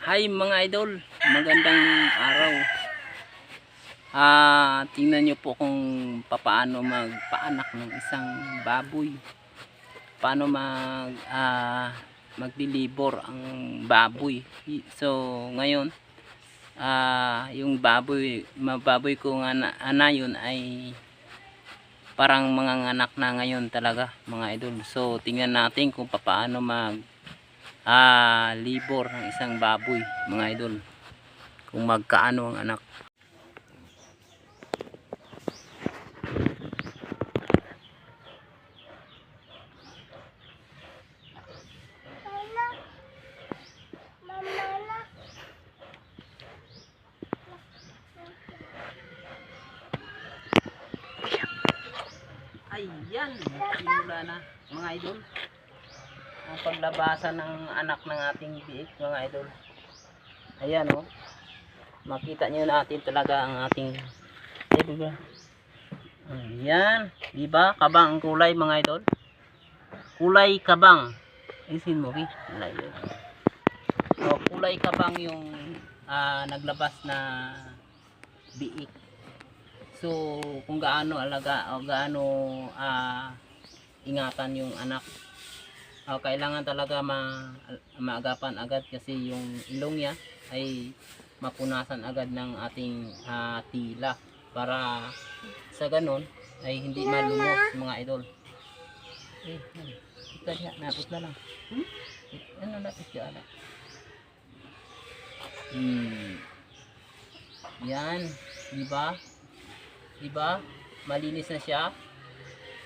Hi mga idol, magandang araw. Ah, tingnan niyo po kung papaano magpaanak ng isang baboy. Paano mag ah, magdilibor ang baboy. So, ngayon ah, yung baboy, mababoy ko nga na, ana yun ay parang mga anak na ngayon talaga mga idol. So, tingnan natin kung papaano mag ah, libor ng isang baboy mga idol. Kung magkaano ang anak. Ayan simula na mga idol ang paglabasan ng anak ng ating biik mga idol. Ayan oh. Makita nyo natin talaga ang ating ayan. Diba? Kabang ang kulay mga idol. Kulay kabang. Isin mo ki kulay oh, kulay kabang yung ah, naglabas na biik. So kung gaano alaga o gaano ah, ingatan yung anak Ah, kailangan talaga ma maagapan agad kasi yung ilong niya ay mapunasan agad ng ating ah, tila para sa ganon ay hindi malumos mga idol. Eh, ano, ito niya, napit na lang. Hmm? Ano napit siya ala? Hmm. Yan, di ba? Di ba? Malinis na siya.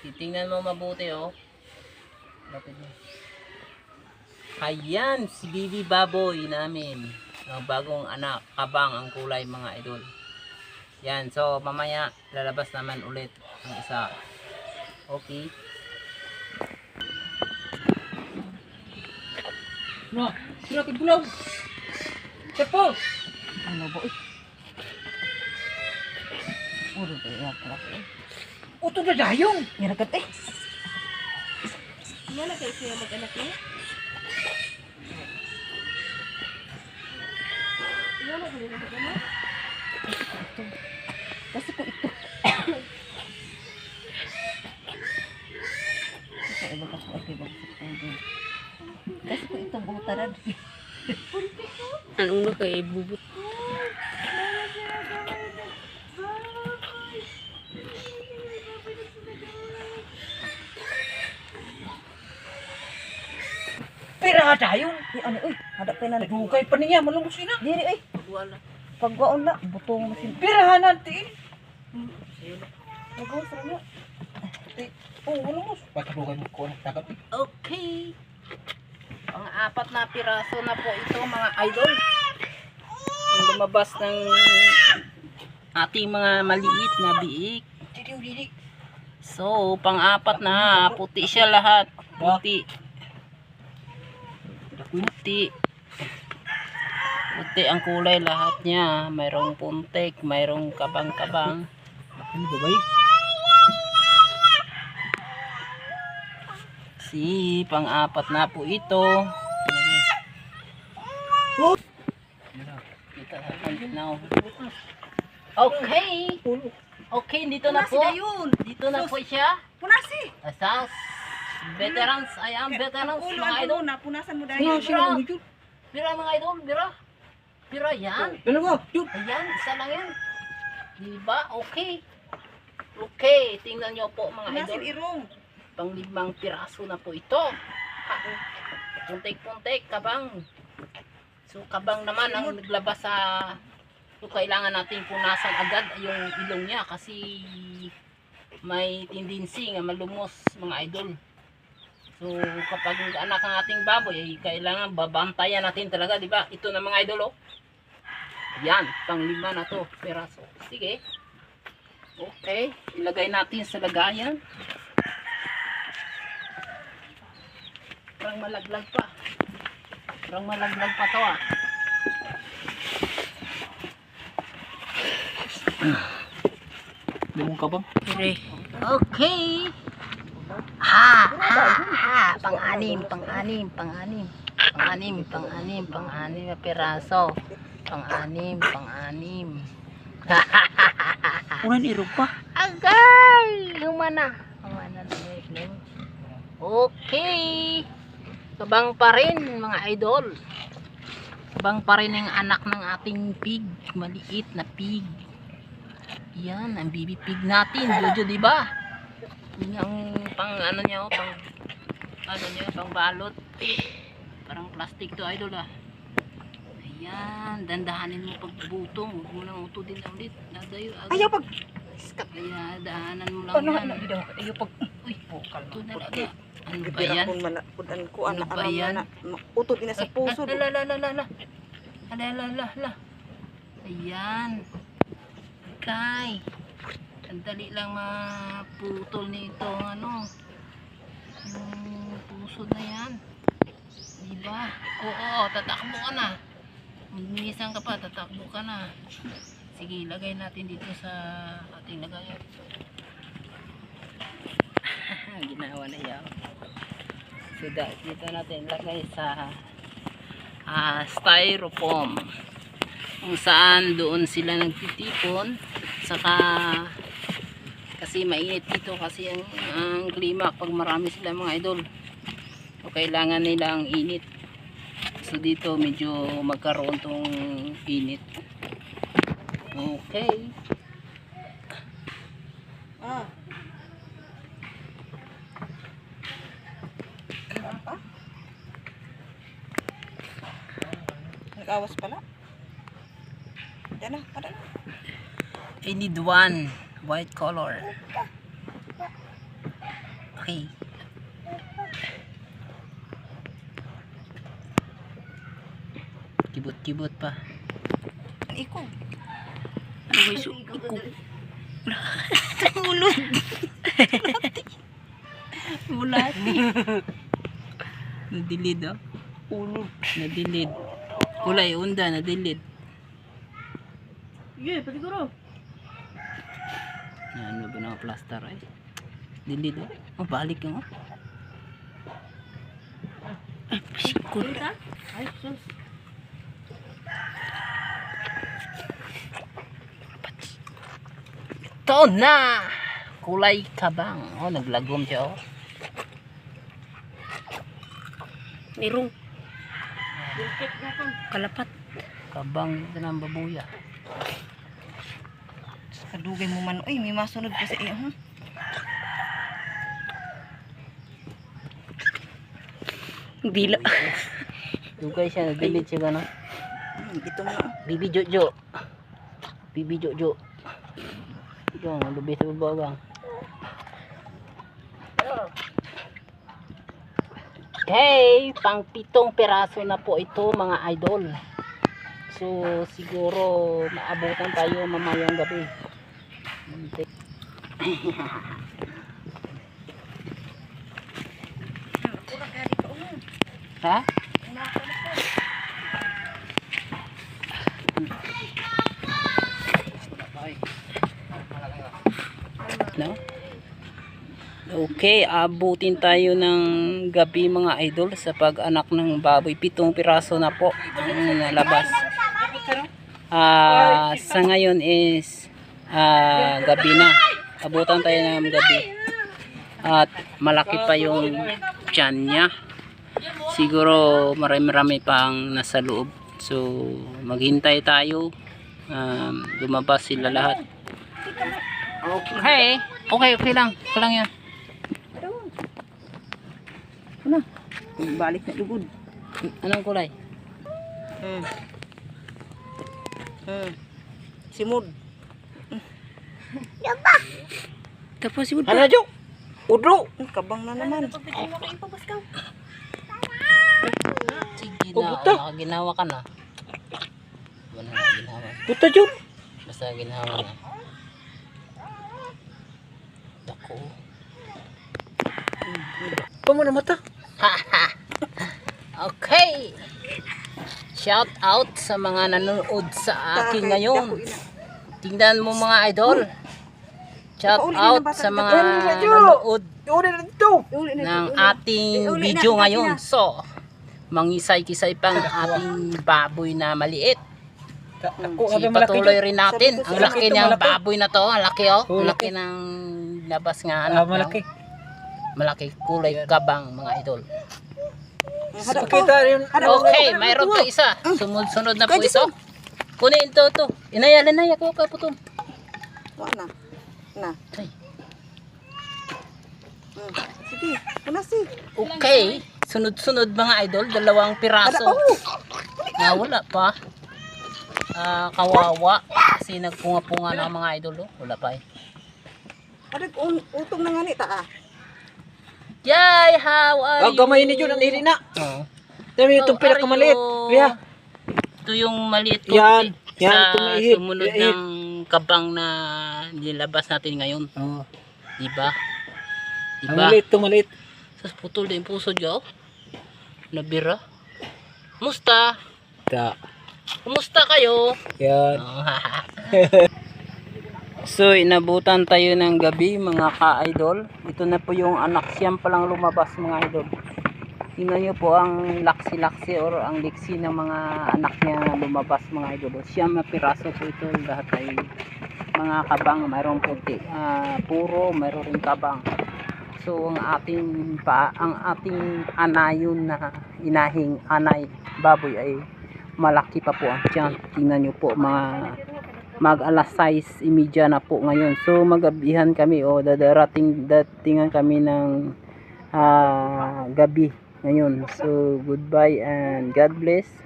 Titingnan mo mabuti oh. Lapit mo. Ayan, si Bibi Baboy namin. Ang bagong anak, kabang ang kulay mga idol. Yan, so mamaya lalabas naman ulit ang isa. Okay. No, sino kay bulaw? Sepo. Ano ba? Uy. Uro ba yan pala ko? Uto na dayong. Yan agad eh. Yan na kayo siya mag-anak niya? Yan na kayo mag-anak? Kasi ko ito. Kasi iba ka po ay ibang sa Kasi ko itong butaran. Anong na kayo bubut? Pira dayong. Di ano uy, hadap kay na. Nagugay pa niya malungos ina. Diri uy. Wala. Pagwaon na, butong na sin. Pirahan natin. Nagawa sa na. Oh, malungos. Patulugay mo ko anak tagap. Okay. Ang apat na piraso na po ito mga idol. Ang lumabas ng ating mga maliit na biik. Didi. So, pang-apat na, puti siya lahat. Puti. Puti. Puti ang kulay lahat niya. Mayroong puntek, mayroong kabang-kabang. Ano ba bay? Si, pang-apat na po ito. Kita natin now. Okay. Okay, dito na po. Dito na po siya. Punasi! Asas. Veterans, I am veterans, Ulo mga ang idol. una, punasan mo Ano dahil. sino mo jud? Bira mga idol, bira. Bira yan. Dalawa, jud. Ayan, isa lang yan. Diba? Okay. Okay, tingnan nyo po mga Punasin idol. irong. Panglimang piraso na po ito. Puntik-puntik, kabang. So, kabang naman ang naglabas sa... So, kailangan natin punasan agad yung ilong niya kasi may tendency nga malumos mga idol. So, kapag anak ng ating baboy, ay kailangan babantayan natin talaga, di ba? Ito na mga idol, oh. Yan, panglima na to, peraso. Sige. Okay, ilagay natin sa lagayan. Parang malaglag pa. Parang malaglag pa to ah. Lumong ka ba? Okay. Ha, ha, ha. Pang-anim, pang-anim, pang-anim. Pang-anim, pang-anim, pang-anim na piraso. Pang-anim, pang-anim. Unan iro pa. Agay! Humana. Humana na yun. Okay. Kabang pa rin, mga idol. Kabang pa rin ang anak ng ating pig. Maliit na pig. Yan, ang baby pig natin. Jojo, di ba? Yun ang pang ano niya, oh, pang ano niya, pang balot. Parang plastic to, idol ah. Ayan, dandahanin mo pagbutong. Huwag mo nang uto din ulit. Nadayo, agad. Ayaw pag Kaya daanan mo lang ano yan. na bidaw. Ayaw pag uy bukal Ito na. talaga. Ano ba yan? pudan ko Ano ana ba aram yan? na utod ina sa puso. Ala, ala, ala, ala. Ala, ala, ala, ala. Ayan. Kay. Ang dali lang maputol nito ano. Yung puso na yan. Diba? Oo, tatakbo ka na. Magmimisan ka pa, tatakbo ka na. Sige, lagay natin dito sa ating lagayan. Ginawa na yan. So, dito natin lagay sa ah, styrofoam. Kung saan doon sila nagtitipon. Saka kasi mainit dito kasi ang, ang klima pag marami sila mga idol. So, kailangan nila ang init. So dito medyo magkaroon tong init. Okay. Ah. Nag-awas pala. Yan na, para na. I need one white color. Okay. Kibot-kibot pa. Iko. Ano iso? Iko. Ulod. Bulati. Nadilid oh. Ulod. Nadilid. Kulay unda, nadilid. Sige, pasiguro. Yan, ano ba na plaster ay? Dilid oh. Oh, balik yung oh. Ay. Kulita? Ay, sus. Ito na! Kulay kabang. Oh, naglagom siya oh. Kang. kalapat. Kabang ito ng babuya. Kadugay mo man. Uy, may masunod pa sa iyo. Hmm? Dila. Dugay siya, nagdilit siya gano'n. Hmm, Ito mo. Bibi Jojo. Bibi Jojo. Ito, lubi sa baba bang. Okay, pang pitong peraso na po ito mga idol. So, siguro maabutan tayo mamayang gabi. Muntik. ha? No? Okay, abutin tayo ng gabi mga idol sa pag-anak ng baboy. Pitong piraso na po ang nalabas. Ah, sa ngayon is ah, gabi na. Abutan tayo ng gabi. At malaki pa yung tiyan niya. Siguro marami-rami pang nasa loob. So, maghintay tayo. Um, lumabas sila lahat. Okay. Okay, okay lang. Okay lang yan. Ano? Balik na lugod. Anong kulay? Hmm. Hmm. Simod. Tapos si Ano, Jo? Udlo. Kabang na naman. Sige Oh, na, buta. oh, ginawa ka na. Wala na ginawa. Buta, Jo. Basta ginawa na. Dako. Pamo na mata. Okay. Shout out sa mga nanonood sa akin ngayon. Tingnan mo mga idol. Shout out sa mga nanonood ng ating video ngayon. So, mangisay-kisay pang ating baboy na maliit. Ipatuloy rin natin. Ang laki malaki. baboy na to. Ang laki oh. Oo, Ang laki. ng labas nga Ah, anak. malaki. niya. Malaki kulay kabang mga idol. Rin. Okay, mayroon pa isa. Sumunod-sunod na po ito. Kunin ito to. Inayala na ako ka po Wa na. Na. Ay. Hmm. Sige, una si. Okay. Sunod-sunod mga idol. Dalawang piraso. mo. Na wala pa. Ah, kawawa. Kasi nagpunga-punga ng mga idol. Oh. Wala pa eh. Hada un utong na nga ni ta ah. Yay! How are Oh, gamay ni Jun, ang hili na. Oh. Dami How itong pira are kamaliit. you? Kuya. Ito yung maliit ko. Yan. Yan, sa sumunod ng kabang na nilabas natin ngayon. Oh. Diba? Ang Diba? maliit, itong maliit. Sa putol din puso dyan. Nabira. Kumusta? Ta. Kumusta kayo? Yan. so, inabutan tayo ng gabi mga ka-idol. Ito na po yung anak siyam palang lumabas mga idol. Tingnan nyo po ang laksi-laksi or ang liksi ng mga anak niya lumabas mga idol. Siyam na piraso po ito. Lahat ay mga kabang. Mayroong puti. Ah, puro, mayroon rin kabang. So ang ating pa ang ating anayon na inahing anay baboy ay malaki pa po ang. Tingnan niyo po mga mag alas 6:30 na po ngayon. So magabihan kami o dadarating datingan kami ng ah, gabi ngayon. So goodbye and God bless.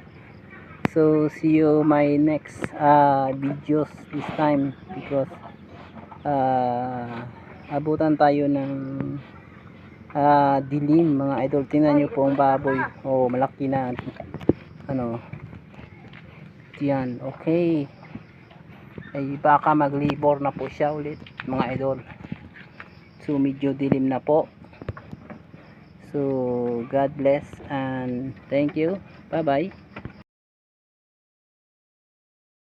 So see you my next ah, videos this time because ah, abutan tayo ng ah, dilim. Mga idol tingnan nyo po ang baboy. Oh malaki na. Ano? Yan okay. Ay baka maglibor na po siya ulit mga idol. So medyo dilim na po. So God bless and thank you. Bye bye